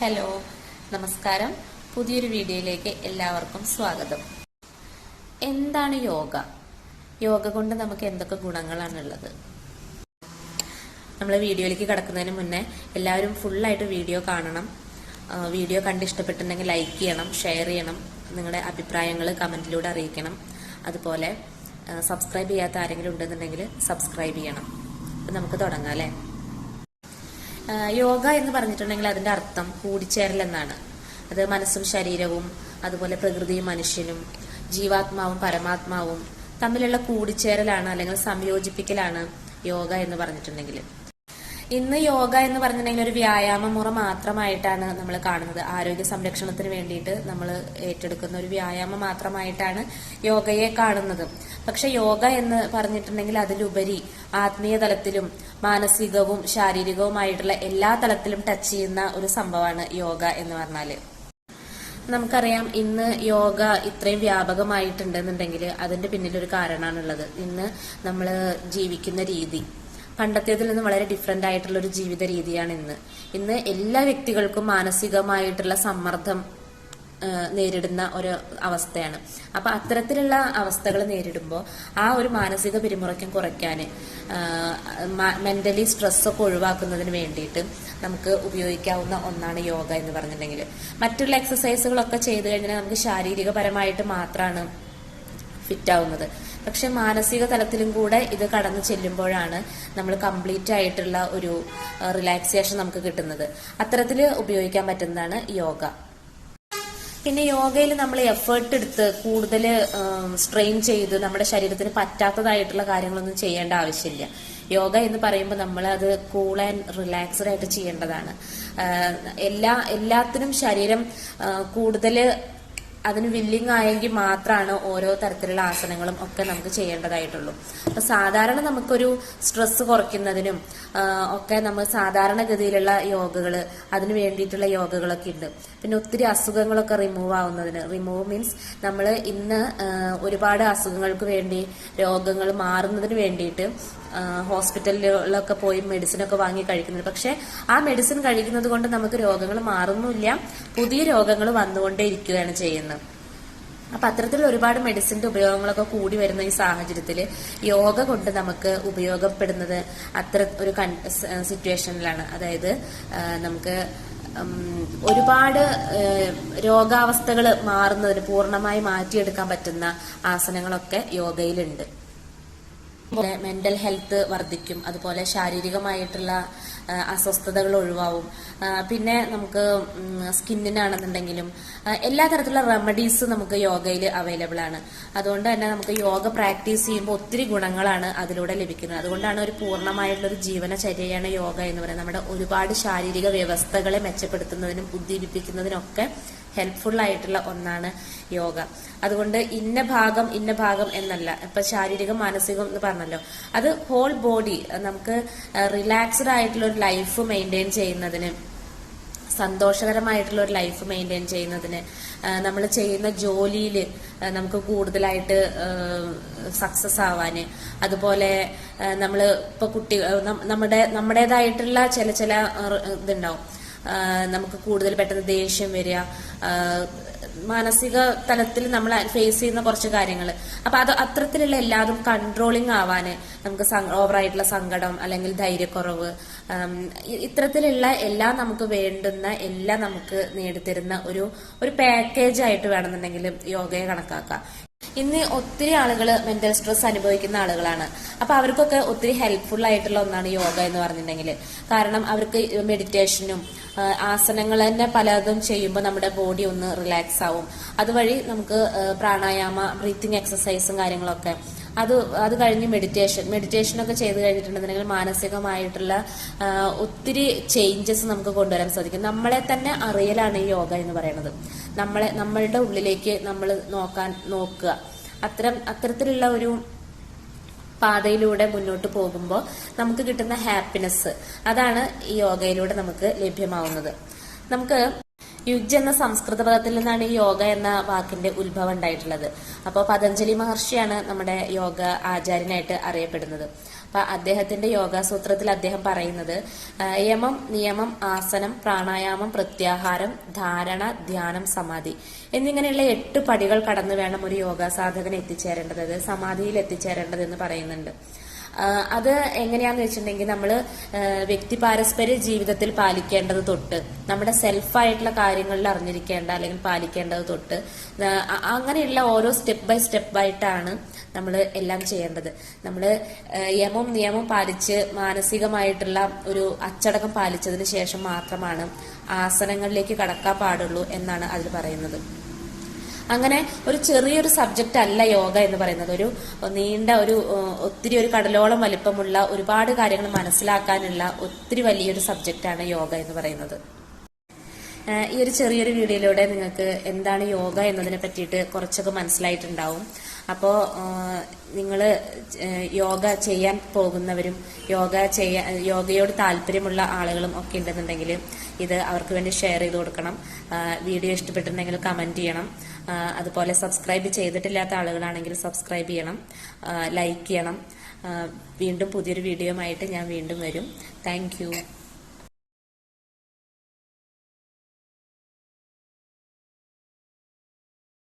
Hello നമസ്കാരം. പുതിയൊരു വീഡിയോയിലേക്ക് എല്ലാവർക്കും സ്വാഗതം. എന്താണ് യോഗ? യോഗ കൊണ്ട് നമുക്ക് എന്തൊക്കെ ഗുണങ്ങളാണുള്ളത്? നമ്മൾ വീഡിയോയിലേക്ക് കിടക്കുന്നതിന് മുന്നേ എല്ലാവരും ഫുള്ളായിട്ട് വീഡിയോ കാണണം. വീഡിയോ കണ്ട് ഇഷ്ടപ്പെട്ടിട്ടുണ്ടെങ്കിൽ ലൈക്ക് ചെയ്യണം ഷെയർ ചെയ്യണം. നിങ്ങളുടെ അഭിപ്രായങ്ങൾ കമന്റിലൂടെ അറിയിക്കണം. അതുപോലെ സബ്സ്ക്രൈബ് ചെയ്യാത്ത ആരെങ്കിലും ഉണ്ടെന്നുണ്ടെങ്കിൽ സബ്സ്ക്രൈബ് ചെയ്യണം. അപ്പം നമുക്ക് തുടങ്ങാം അല്ലേ? യോഗ എന്ന് പറഞ്ഞിട്ടുണ്ടെങ്കിൽ അതിന്റെ അർത്ഥം കൂടിച്ചേരൽ എന്നാണ് അത് മനസ്സും ശരീരവും അതുപോലെ പ്രകൃതിയും മനുഷ്യനും ജീവാത്മാവും പരമാത്മാവും തമ്മിലുള്ള കൂടിച്ചേരലാണ് അല്ലെങ്കിൽ സംയോജിപ്പിക്കലാണ് യോഗ എന്ന് പറഞ്ഞിട്ടുണ്ടെങ്കിൽ. ഇന്ന് യോഗ എന്ന് പറഞ്ഞിട്ടുണ്ടെങ്കിൽ ഒരു വ്യായാമ മുറ മാത്രമായിട്ടാണ് നമ്മൾ കാണുന്നത്. ആരോഗ്യ സംരക്ഷണത്തിന് വേണ്ടിയിട്ട് നമ്മൾ ഏറ്റെടുക്കുന്ന ഒരു വ്യായാമം മാത്രമായിട്ടാണ് യോഗയെ കാണുന്നത്. പക്ഷെ യോഗ എന്ന് പറഞ്ഞിട്ടുണ്ടെങ്കിൽ അതിലുപരി ആത്മീയ തലത്തിലും മാനസികവും ശാരീരികവുമായിട്ടുള്ള എല്ലാ തലത്തിലും ടച്ച് ചെയ്യുന്ന ഒരു സംഭവമാണ് യോഗ എന്ന് പറഞ്ഞാൽ. നമുക്കറിയാം ഇന്ന് യോഗ ഇത്രയും വ്യാപകമായിട്ടുണ്ടെന്നുണ്ടെങ്കിൽ അതിന്റെ പിന്നിലൊരു കാരണമാണുള്ളത്. ഇന്ന് നമ്മൾ ജീവിക്കുന്ന രീതി പണ്ടത്തേതിൽ നിന്ന് വളരെ ഡിഫറെന്റ് ആയിട്ടുള്ള ഒരു ജീവിത രീതിയാണ് ഇന്ന്. ഇന്ന് എല്ലാ വ്യക്തികൾക്കും മാനസികമായിട്ടുള്ള സമ്മർദ്ദം നേരിടുന്ന ഒരു അവസ്ഥയാണ്. അപ്പൊ അത്തരത്തിലുള്ള അവസ്ഥകൾ നേരിടുമ്പോൾ ആ ഒരു മാനസിക പിരിമുറക്കം കുറയ്ക്കാൻ മെന്റലി സ്ട്രെസ് ഒക്കെ ഒഴിവാക്കുന്നതിന് വേണ്ടിയിട്ട് നമുക്ക് ഉപയോഗിക്കാവുന്ന ഒന്നാണ് യോഗ എന്ന് പറഞ്ഞിട്ടുണ്ടെങ്കിൽ മറ്റുള്ള എക്സസൈസുകളൊക്കെ ചെയ്തു കഴിഞ്ഞാൽ നമുക്ക് ശാരീരികപരമായിട്ട് മാത്രമാണ് ഫിറ്റ് ആവുന്നത്. പക്ഷെ മാനസിക തലത്തിലും കൂടെ ഇത് കടന്നു ചെല്ലുമ്പോഴാണ് നമ്മൾ കംപ്ലീറ്റ് ആയിട്ടുള്ള ഒരു റിലാക്സേഷൻ നമുക്ക് കിട്ടുന്നത്. അത്തരത്തിൽ ഉപയോഗിക്കാൻ പറ്റുന്നതാണ് യോഗ. പിന്നെ യോഗയിൽ നമ്മൾ എഫേർട്ട് എടുത്ത് കൂടുതൽ സ്ട്രെയിൻ ചെയ്ത് നമ്മുടെ ശരീരത്തിന് പറ്റാത്തതായിട്ടുള്ള കാര്യങ്ങളൊന്നും ചെയ്യേണ്ട ആവശ്യമില്ല. യോഗ എന്ന് പറയുമ്പോൾ നമ്മൾ അത് കൂൾ ആൻഡ് റിലാക്സ്ഡ് ആയിട്ട് ചെയ്യേണ്ടതാണ്. എല്ലാ എല്ലാത്തിനും ശരീരം കൂടുതൽ അതിന് വില്ലിങ് ആയെങ്കിൽ മാത്രമാണ് ഓരോ തരത്തിലുള്ള ആസനങ്ങളും ഒക്കെ നമുക്ക് ചെയ്യേണ്ടതായിട്ടുള്ളൂ. അപ്പൊ സാധാരണ നമുക്കൊരു സ്ട്രെസ് കുറയ്ക്കുന്നതിനും ഒക്കെ നമ്മൾ സാധാരണഗതിയിലുള്ള യോഗകൾ അതിന് വേണ്ടിയിട്ടുള്ള യോഗകളൊക്കെ ഉണ്ട്. പിന്നെ ഒത്തിരി അസുഖങ്ങളൊക്കെ റിമൂവ് ആവുന്നതിന് റിമൂവ് മീൻസ് നമ്മൾ ഇന്ന് ഒരുപാട് അസുഖങ്ങൾക്ക് വേണ്ടി രോഗങ്ങൾ മാറുന്നതിന് വേണ്ടിയിട്ട് ഹോസ്പിറ്റലിലൊക്കെ പോയി മെഡിസിൻ ഒക്കെ വാങ്ങി കഴിക്കുന്നത് പക്ഷെ ആ മെഡിസിൻ കഴിക്കുന്നത് കൊണ്ട് നമുക്ക് രോഗങ്ങൾ മാറുന്നില്ല പുതിയ രോഗങ്ങൾ വന്നുകൊണ്ടേ ഇരിക്കുകയാണ് ചെയ്യുന്നത്. അപ്പൊ അത്തരത്തിൽ ഒരുപാട് മെഡിസിന്റെ ഉപയോഗങ്ങളൊക്കെ കൂടി വരുന്ന ഈ സാഹചര്യത്തിൽ യോഗ കൊണ്ട് നമുക്ക് ഉപയോഗപ്പെടുന്നത് അത്ര ഒരു സിറ്റുവേഷനിലാണ്. അതായത് നമുക്ക് ഒരുപാട് രോഗാവസ്ഥകൾ മാറുന്നതിന് പൂർണമായി മാറ്റിയെടുക്കാൻ പറ്റുന്ന ആസനങ്ങളൊക്കെ യോഗയിലുണ്ട്. മെന്റൽ ഹെൽത്ത് വർദ്ധിക്കും. അതുപോലെ ശാരീരികമായിട്ടുള്ള അസ്വസ്ഥതകൾ ഒഴിവാവും. പിന്നെ നമുക്ക് സ്കിന്നിനാണെന്നുണ്ടെങ്കിലും എല്ലാ തരത്തിലുള്ള റെമഡീസ് നമുക്ക് യോഗയിൽ അവൈലബിൾ ആണ്. അതുകൊണ്ട് തന്നെ നമുക്ക് യോഗ പ്രാക്ടീസ് ചെയ്യുമ്പോൾ ഒത്തിരി ഗുണങ്ങളാണ് അതിലൂടെ ലഭിക്കുന്നത്. അതുകൊണ്ടാണ് ഒരു പൂർണമായിട്ടുള്ള ഒരു ജീവനചര്യയാണ് യോഗ എന്ന് പറയുന്നത്. നമ്മുടെ ഒരുപാട് ശാരീരിക വ്യവസ്ഥകളെ മെച്ചപ്പെടുത്തുന്നതിനും ഉദ്ദീപിപ്പിക്കുന്നതിനൊക്കെ ഹെൽപ്ഫുൾ ആയിട്ടുള്ള ഒന്നാണ് യോഗ. അതുകൊണ്ട് ഇന്ന ഭാഗം ഇന്ന ഭാഗം എന്നല്ല. ഇപ്പൊ ശാരീരികം മാനസികം എന്ന് പറഞ്ഞല്ലോ. അത് ഹോൾ ബോഡി നമുക്ക് റിലാക്സ്ഡ് ആയിട്ടുള്ള ഒരു ലൈഫ് മെയിന്റെയിൻ ചെയ്യുന്നതിന് സന്തോഷകരമായിട്ടുള്ള ഒരു ലൈഫ് മെയിന്റെയിൻ ചെയ്യുന്നതിന് നമ്മൾ ചെയ്യുന്ന ജോലിയിൽ നമുക്ക് കൂടുതലായിട്ട് സക്സസ് ആവാന്. അതുപോലെ നമ്മൾ ഇപ്പൊ കുട്ടി നമ്മുടെ നമ്മുടേതായിട്ടുള്ള ചില ചില ഇതുണ്ടാവും. നമുക്ക് കൂടുതൽ പെട്ടെന്ന് ദേഷ്യം വരിക. മാനസിക തലത്തിൽ നമ്മൾ ഫേസ് ചെയ്യുന്ന കുറച്ച് കാര്യങ്ങൾ. അപ്പൊ അത് അത്തരത്തിലുള്ള എല്ലാതും കൺട്രോളിങ് ആവാന് നമുക്ക് ഓവറായിട്ടുള്ള സങ്കടം അല്ലെങ്കിൽ ധൈര്യക്കുറവ് ഇത്തരത്തിലുള്ള എല്ലാം നമുക്ക് വേണ്ടുന്ന എല്ലാം നമുക്ക് നേടിത്തരുന്ന ഒരു ഒരു പാക്കേജ് ആയിട്ട് വേണമെന്നുണ്ടെങ്കിൽ യോഗയെ കണക്കാക്കാം. ഇന്ന് ഒത്തിരി ആളുകൾ മെന്റൽ സ്ട്രെസ് അനുഭവിക്കുന്ന ആളുകളാണ്. അപ്പൊ അവർക്കൊക്കെ ഒത്തിരി ഹെൽപ്ഫുൾ ആയിട്ടുള്ള ഒന്നാണ് യോഗ എന്ന് പറഞ്ഞിട്ടുണ്ടെങ്കിൽ കാരണം അവർക്ക് മെഡിറ്റേഷനും ആസനങ്ങൾ തന്നെ പലതും ചെയ്യുമ്പോൾ നമ്മുടെ ബോഡി ഒന്ന് റിലാക്സ് ആവും. അതുവഴി നമുക്ക് പ്രാണായാമ ബ്രീത്തിങ് എക്സസൈസും കാര്യങ്ങളൊക്കെ അത് അത് കഴിഞ്ഞ് മെഡിറ്റേഷൻ മെഡിറ്റേഷൻ ഒക്കെ ചെയ്ത് കഴിഞ്ഞിട്ടുണ്ടെങ്കിൽ മാനസികമായിട്ടുള്ള ഒത്തിരി ചേഞ്ചസ് നമുക്ക് കൊണ്ടുവരാൻ സാധിക്കും. നമ്മളെ തന്നെ അറിയലാണ് ഈ യോഗ എന്ന് പറയുന്നത്. നമ്മളെ നമ്മളുടെ ഉള്ളിലേക്ക് നമ്മൾ നോക്കാൻ നോക്കുക. അത്തരം അത്തരത്തിലുള്ള ഒരു പാതയിലൂടെ മുന്നോട്ട് പോകുമ്പോൾ നമുക്ക് കിട്ടുന്ന ഹാപ്പിനെസ് അതാണ് ഈ യോഗയിലൂടെ നമുക്ക് ലഭ്യമാവുന്നത്. നമുക്ക് യുജ് എന്ന സംസ്കൃത പദത്തിൽ നിന്നാണ് ഈ യോഗ എന്ന വാക്കിന്റെ ഉത്ഭവം ഉണ്ടായിട്ടുള്ളത്. അപ്പോൾ പതഞ്ജലി മഹർഷിയാണ് നമ്മുടെ യോഗ ആചാര്യനായിട്ട് അറിയപ്പെടുന്നത്. അപ്പൊ അദ്ദേഹത്തിന്റെ യോഗാസൂത്രത്തിൽ അദ്ദേഹം പറയുന്നത് യമം നിയമം ആസനം പ്രാണായാമം പ്രത്യാഹാരം ധാരണ ധ്യാനം സമാധി എന്നിങ്ങനെയുള്ള എട്ട് പടികൾ കടന്നു വേണം ഒരു യോഗാസാധകൻ എത്തിച്ചേരേണ്ടത് സമാധിയിൽ എത്തിച്ചേരേണ്ടത് എന്ന് പറയുന്നുണ്ട്. അത് എങ്ങനെയാന്ന് വെച്ചിട്ടുണ്ടെങ്കിൽ നമ്മൾ വ്യക്തി പാരസ്പര്യ ജീവിതത്തിൽ പാലിക്കേണ്ടത് തൊട്ട് നമ്മുടെ സെൽഫായിട്ടുള്ള കാര്യങ്ങളിൽ അറിഞ്ഞിരിക്കേണ്ട അല്ലെങ്കിൽ പാലിക്കേണ്ടത് തൊട്ട് അങ്ങനെയുള്ള ഓരോ സ്റ്റെപ്പ് ബൈ സ്റ്റെപ്പ് ആയിട്ടാണ് നമ്മൾ എല്ലാം ചെയ്യേണ്ടത്. നമ്മൾ യമം നിയമം പാലിച്ച് മാനസികമായിട്ടുള്ള ഒരു അച്ചടക്കം പാലിച്ചതിന് ശേഷം മാത്രമാണ് ആസനങ്ങളിലേക്ക് കടക്കാൻ പാടുള്ളൂ എന്നാണ് അതിൽ പറയുന്നത്. അങ്ങനെ ഒരു ചെറിയൊരു സബ്ജക്റ്റ് അല്ല യോഗ എന്ന് പറയുന്നത്. ഒരു നീണ്ട ഒരു ഒത്തിരി ഒരു കടലോളം വലിപ്പമുള്ള ഒരുപാട് കാര്യങ്ങൾ മനസ്സിലാക്കാനുള്ള ഒത്തിരി വലിയൊരു സബ്ജക്റ്റാണ് യോഗ എന്ന് പറയുന്നത്. ഈ ഒരു ചെറിയൊരു വീഡിയോയിലൂടെ നിങ്ങൾക്ക് എന്താണ് യോഗ എന്നതിനെ പറ്റിയിട്ട് കുറച്ചൊക്കെ മനസ്സിലായിട്ടുണ്ടാവും. അപ്പോൾ നിങ്ങൾ യോഗ ചെയ്യാൻ പോകുന്നവരും യോഗ ചെയ്യാൻ യോഗയോട് താല്പര്യമുള്ള ആളുകളും ഒക്കെ ഉണ്ടെന്നുണ്ടെങ്കിൽ ഇത് അവർക്ക് വേണ്ടി ഷെയർ ചെയ്ത് കൊടുക്കണം. വീഡിയോ ഇഷ്ടപ്പെട്ടിട്ടുണ്ടെങ്കിൽ കമന്റ് ചെയ്യണം. അതുപോലെ സബ്സ്ക്രൈബ് ചെയ്തിട്ടില്ലാത്ത ആളുകളാണെങ്കിൽ സബ്സ്ക്രൈബ് ചെയ്യണം. ലൈക്ക് ചെയ്യണം. വീണ്ടും പുതിയൊരു വീഡിയോ ആയിട്ട് ഞാൻ വീണ്ടും വരും. താങ്ക്